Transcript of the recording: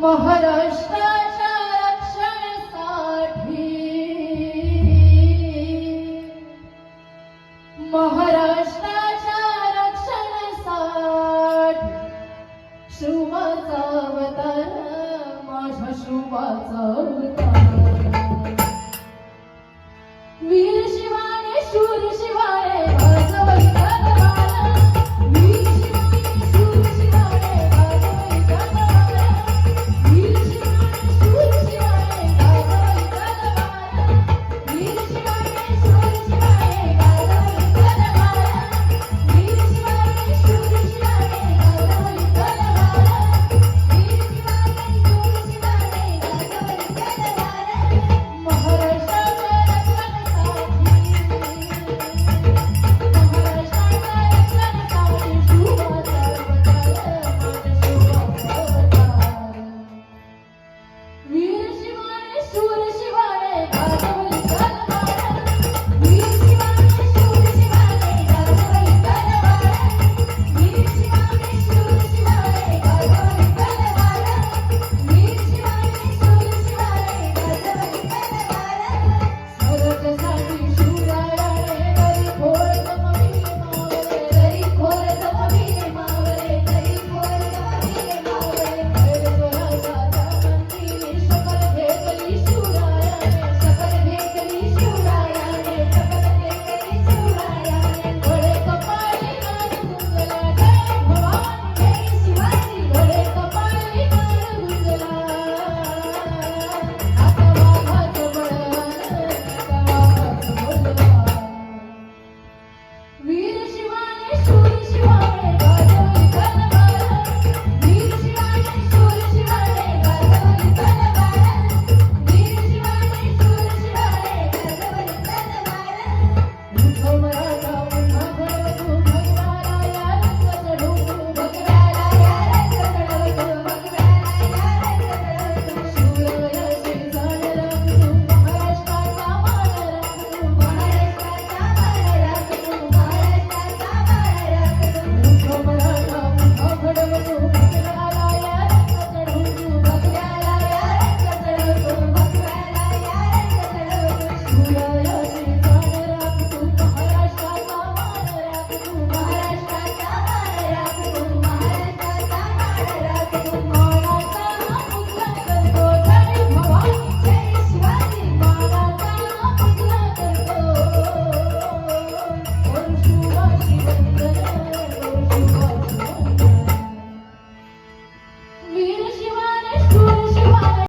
महाराष्ट्राच्या रक्षणासाठी. महाराष्ट्राच्या रक्षणासाठी शुभाचा अवतार माझ्या शुभाचा to